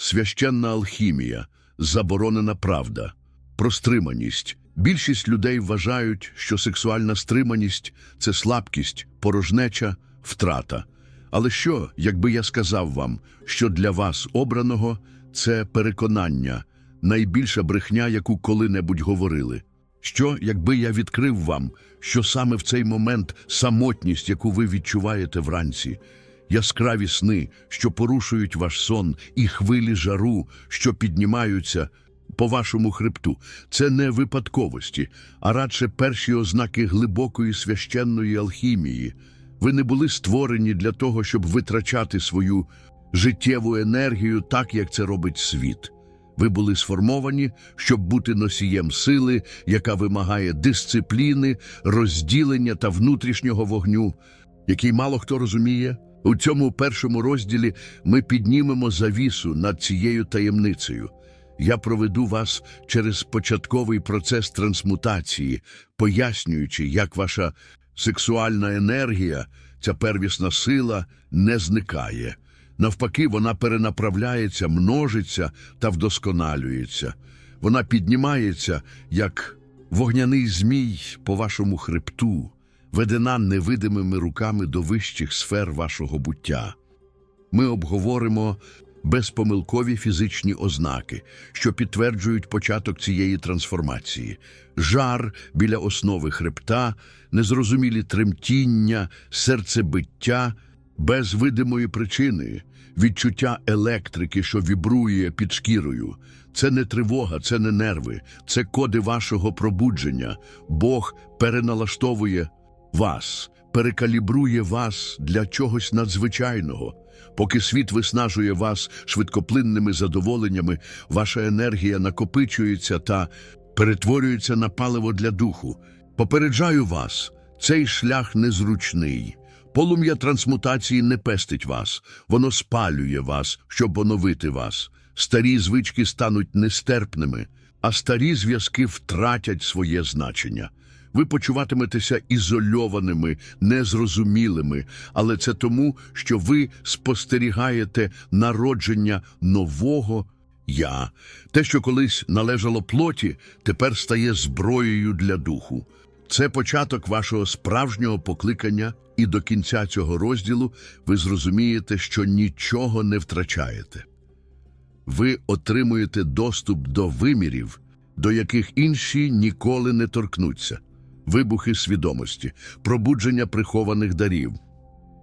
священна алхімія, заборонена правда, про стриманість. Більшість людей вважають, що сексуальна стриманість це слабкість, порожнеча, втрата. Але що, якби я сказав вам, що для вас обраного це переконання, найбільша брехня, яку коли-небудь говорили? Що, якби я відкрив вам, що саме в цей момент самотність, яку ви відчуваєте вранці, яскраві сни, що порушують ваш сон, і хвилі жару, що піднімаються по вашому хребту, це не випадковості, а радше перші ознаки глибокої священної алхімії. Ви не були створені для того, щоб витрачати свою життєву енергію так, як це робить світ. Ви були сформовані, щоб бути носієм сили, яка вимагає дисципліни, розділення та внутрішнього вогню, який мало хто розуміє. У цьому першому розділі ми піднімемо завісу над цією таємницею. Я проведу вас через початковий процес трансмутації, пояснюючи, як ваша сексуальна енергія, ця первісна сила, не зникає. Навпаки, вона перенаправляється, множиться та вдосконалюється. Вона піднімається, як вогняний змій по вашому хребту, ведена невидимими руками до вищих сфер вашого буття. Ми обговоримо безпомилкові фізичні ознаки, що підтверджують початок цієї трансформації: жар біля основи хребта, незрозумілі тремтіння, серцебиття без видимої причини, відчуття електрики, що вібрує під шкірою. Це не тривога, це не нерви, це коди вашого пробудження. Бог переналаштовує вас, перекалібрує вас для чогось надзвичайного. Поки світ виснажує вас швидкоплинними задоволеннями, ваша енергія накопичується та перетворюється на паливо для духу. Попереджаю вас, цей шлях незручний. Полум'я трансмутації не пестить вас, воно спалює вас, щоб оновити вас. Старі звички стануть нестерпними, а старі зв'язки втратять своє значення. Ви почуватиметеся ізольованими, незрозумілими, але це тому, що ви спостерігаєте народження нового я. Те, що колись належало плоті, тепер стає зброєю для духу. Це початок вашого справжнього покликання, і до кінця цього розділу ви зрозумієте, що нічого не втрачаєте. Ви отримуєте доступ до вимірів, до яких інші ніколи не торкнуться, вибухи свідомості, пробудження прихованих дарів.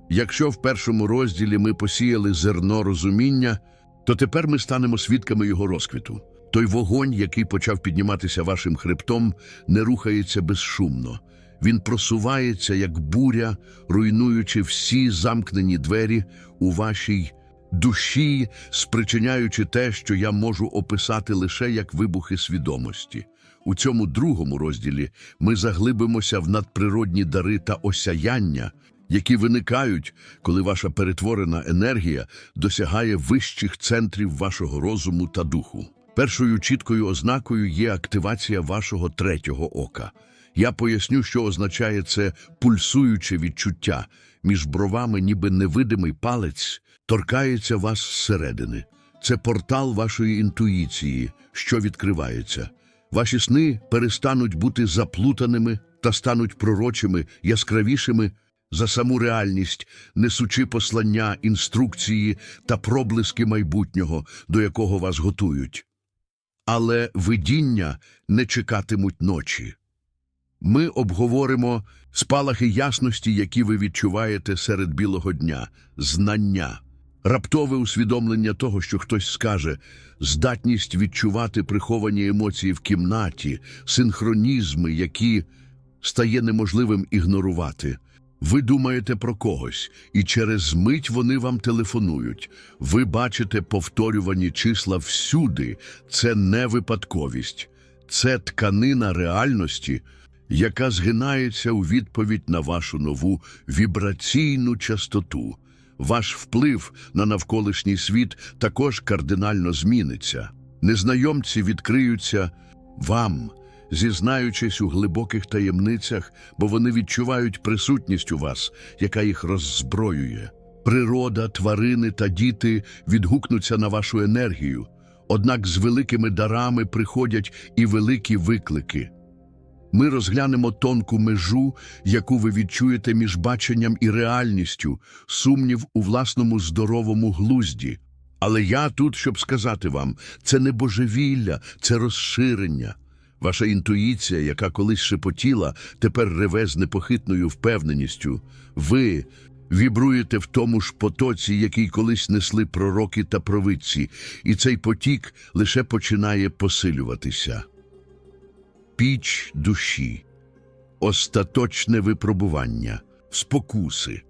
Якщо в першому розділі ми посіяли зерно розуміння, то тепер ми станемо свідками його розквіту. Той вогонь, який почав підніматися вашим хребтом, не рухається безшумно. Він просувається, як буря, руйнуючи всі замкнені двері у вашій душі, спричиняючи те, що я можу описати лише як вибухи свідомості. У цьому другому розділі ми заглибимося в надприродні дари та осяяння, які виникають, коли ваша перетворена енергія досягає вищих центрів вашого розуму та духу. Першою чіткою ознакою є активація вашого третього ока. Я поясню, що означає це пульсуюче відчуття між бровами, ніби невидимий палець, торкається вас зсередини. Це портал вашої інтуїції, що відкривається. Ваші сни перестануть бути заплутаними та стануть пророчими, яскравішими за саму реальність, несучи послання, інструкції та проблиски майбутнього, до якого вас готують. Але видіння не чекатимуть ночі. Ми обговоримо спалахи ясності, які ви відчуваєте серед білого дня, знання, раптове усвідомлення того, що хтось скаже, здатність відчувати приховані емоції в кімнаті, синхронізми, які стає неможливим ігнорувати. Ви думаєте про когось, і через мить вони вам телефонують. Ви бачите повторювані числа всюди. Це не випадковість, це тканина реальності, яка згинається у відповідь на вашу нову вібраційну частоту. Ваш вплив на навколишній світ також кардинально зміниться. Незнайомці відкриються вам, зізнаючись у глибоких таємницях, бо вони відчувають присутність у вас, яка їх роззброює. Природа, тварини та діти відгукнуться на вашу енергію. Однак з великими дарами приходять і великі виклики. Ми розглянемо тонку межу, яку ви відчуєте між баченням і реальністю, сумнів у власному здоровому глузді. Але я тут, щоб сказати вам, це не божевілля, це розширення. Ваша інтуїція, яка колись шепотіла, тепер реве з непохитною впевненістю. Ви вібруєте в тому ж потоці, який колись несли пророки та провидці, і цей потік лише починає посилюватися. Піч душі, остаточне випробування, спокуси.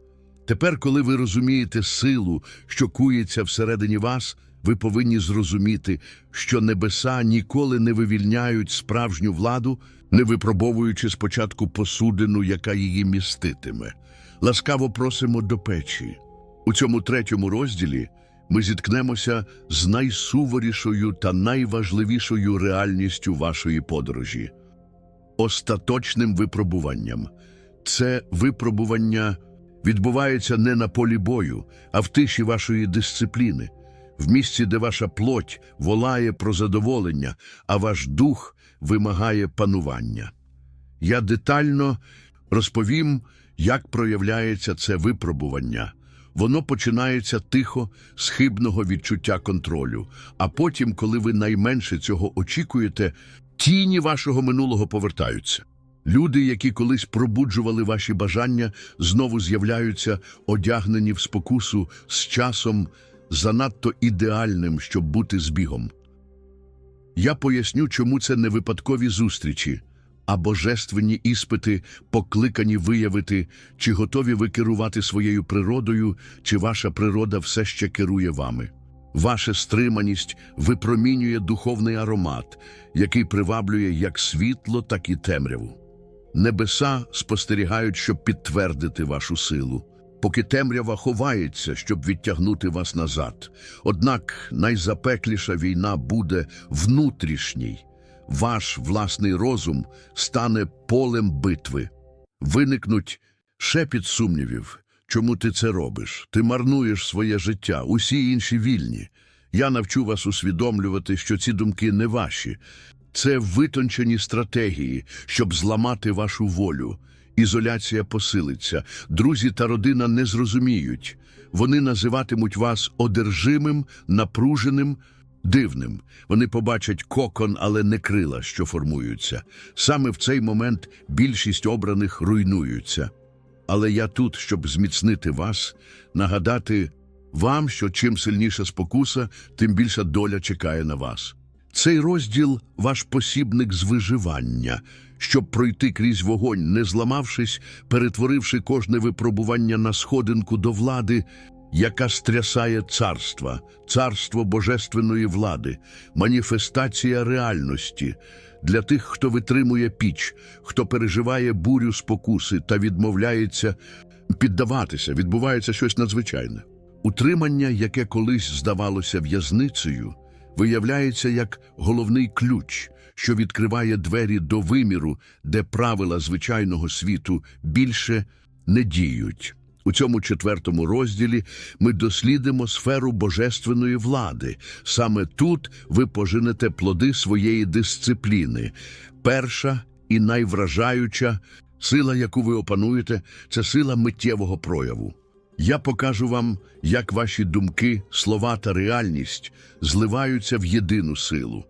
Тепер, коли ви розумієте силу, що кується всередині вас, ви повинні зрозуміти, що небеса ніколи не вивільняють справжню владу, не випробовуючи спочатку посудину, яка її міститиме. Ласкаво просимо до печі. У цьому третьому розділі ми зіткнемося з найсуворішою та найважливішою реальністю вашої подорожі остаточним випробуванням. Це випробування відбувається не на полі бою, а в тиші вашої дисципліни, в місці, де ваша плоть волає про задоволення, а ваш дух вимагає панування. Я детально розповім, як проявляється це випробування. Воно починається тихо, з хибного відчуття контролю, а потім, коли ви найменше цього очікуєте, тіні вашого минулого повертаються. Люди, які колись пробуджували ваші бажання, знову з'являються одягнені в спокусу з часом занадто ідеальним, щоб бути збігом. Я поясню, чому це не випадкові зустрічі, а божественні іспити, покликані виявити, чи готові ви керувати своєю природою, чи ваша природа все ще керує вами. Ваша стриманість випромінює духовний аромат, який приваблює як світло, так і темряву. Небеса спостерігають, щоб підтвердити вашу силу, поки темрява ховається, щоб відтягнути вас назад. Однак найзапекліша війна буде внутрішній. Ваш власний розум стане полем битви. Виникнуть шепіт сумнівів. Чому ти це робиш? Ти марнуєш своє життя, усі інші вільні. Я навчу вас усвідомлювати, що ці думки не ваші. Це витончені стратегії, щоб зламати вашу волю. Ізоляція посилиться. Друзі та родина не зрозуміють. Вони називатимуть вас одержимим, напруженим, дивним. Вони побачать кокон, але не крила, що формуються. Саме в цей момент більшість обраних руйнуються. Але я тут, щоб зміцнити вас, нагадати вам, що чим сильніша спокуса, тим більша доля чекає на вас. Цей розділ ваш посібник з виживання, щоб пройти крізь вогонь, не зламавшись, перетворивши кожне випробування на сходинку до влади, яка стрясає царства, царство божественної влади, маніфестація реальності для тих, хто витримує піч, хто переживає бурю спокуси та відмовляється піддаватися, відбувається щось надзвичайне. Утримання, яке колись здавалося в'язницею, виявляється як головний ключ, що відкриває двері до виміру, де правила звичайного світу більше не діють. У цьому четвертому розділі ми дослідимо сферу божественної влади. Саме тут ви поженете плоди своєї дисципліни. Перша і найвражаюча сила, яку ви опануєте, це сила миттєвого прояву. Я покажу вам, як ваші думки, слова та реальність зливаються в єдину силу.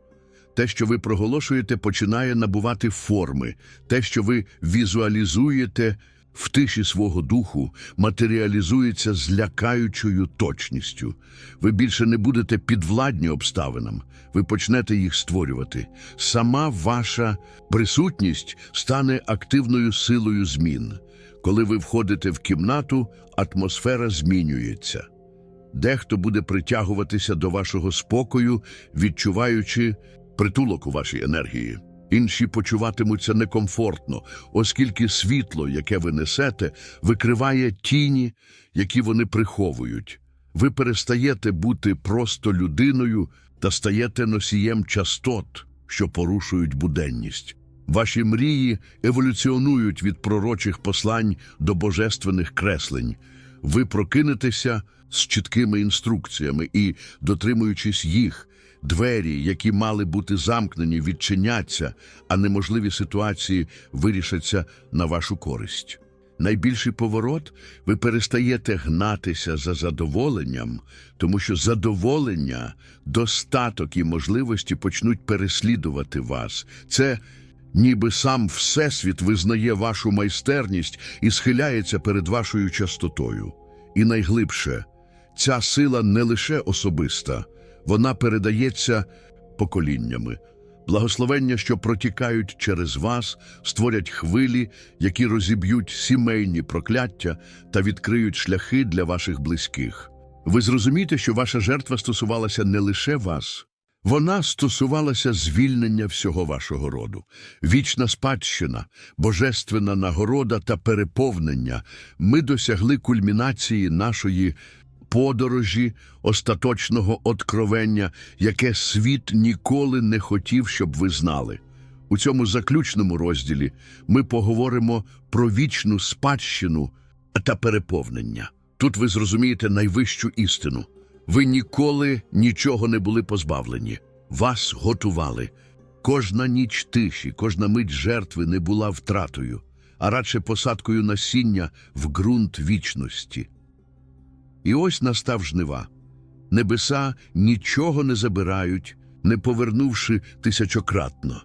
Те, що ви проголошуєте, починає набувати форми. Те, що ви візуалізуєте в тиші свого духу, матеріалізується з лякаючою точністю. Ви більше не будете підвладні обставинам, ви почнете їх створювати. Сама ваша присутність стане активною силою змін. Коли ви входите в кімнату, атмосфера змінюється. Дехто буде притягуватися до вашого спокою, відчуваючи притулок у вашій енергії. Інші почуватимуться некомфортно, оскільки світло, яке ви несете, викриває тіні, які вони приховують. Ви перестаєте бути просто людиною та стаєте носієм частот, що порушують буденність. Ваші мрії еволюціонують від пророчих послань до божественних креслень. ви прокинетеся з чіткими інструкціями і, дотримуючись їх, двері, які мали бути замкнені, відчиняться, а неможливі ситуації вирішаться на вашу користь. Найбільший поворот ви перестаєте гнатися за задоволенням, тому що задоволення, достаток і можливості почнуть переслідувати вас. Це ніби сам Всесвіт визнає вашу майстерність і схиляється перед вашою частотою. І найглибше, ця сила не лише особиста, вона передається поколіннями. Благословення, що протікають через вас, створять хвилі, які розіб'ють сімейні прокляття та відкриють шляхи для ваших близьких. Ви зрозумієте, що ваша жертва стосувалася не лише вас, вона стосувалася звільнення всього вашого роду. Вічна спадщина, божественна нагорода та переповнення. Ми досягли кульмінації нашої подорожі остаточного откровення, яке світ ніколи не хотів, щоб ви знали. У цьому заключному розділі ми поговоримо про вічну спадщину та переповнення. Тут ви зрозумієте найвищу істину. Ви ніколи нічого не були позбавлені. Вас готували. Кожна ніч тиші, кожна мить жертви не була втратою, а радше посадкою насіння в ґрунт вічності. І ось настав жнива. Небеса нічого не забирають, не повернувши тисячократно.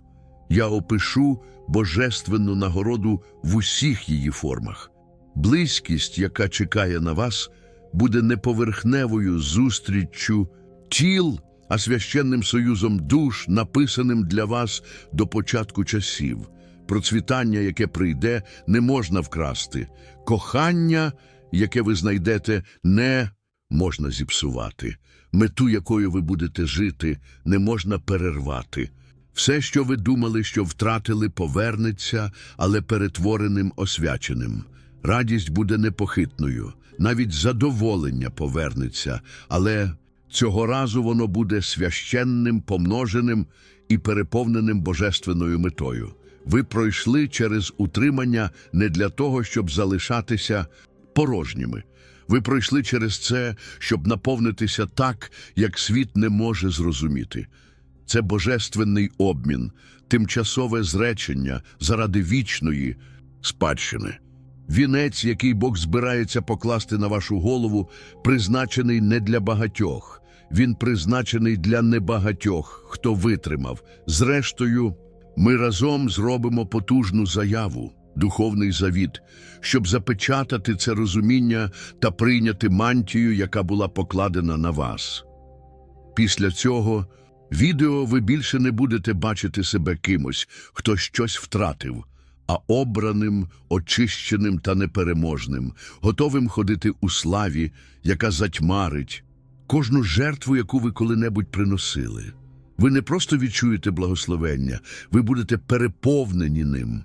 Я опишу божественну нагороду в усіх її формах. Близькість, яка чекає на вас, буде не поверхневою зустріччю тіл, а священним союзом душ, написаним для вас до початку часів. Процвітання, яке прийде, не можна вкрасти. Кохання, яке ви знайдете, не можна зіпсувати. Мету, якою ви будете жити, не можна перервати. Все, що ви думали, що втратили, повернеться, але перетвореним освяченим. Радість буде непохитною, навіть задоволення повернеться, але цього разу воно буде священним, помноженим і переповненим божественною метою. Ви пройшли через утримання не для того, щоб залишатися порожніми. Ви пройшли через це, щоб наповнитися так, як світ не може зрозуміти. Це божественний обмін, тимчасове зречення заради вічної спадщини. Вінець, який Бог збирається покласти на вашу голову, призначений не для багатьох. Він призначений для небагатьох, хто витримав. Зрештою, ми разом зробимо потужну заяву, духовний завіт, щоб запечатати це розуміння та прийняти мантію, яка була покладена на вас. Після цього відео ви більше не будете бачити себе кимось, хто щось втратив, а обраним, очищеним та непереможним, готовим ходити у славі, яка затьмарить кожну жертву, яку ви коли-небудь приносили. Ви не просто відчуєте благословення, ви будете переповнені ним.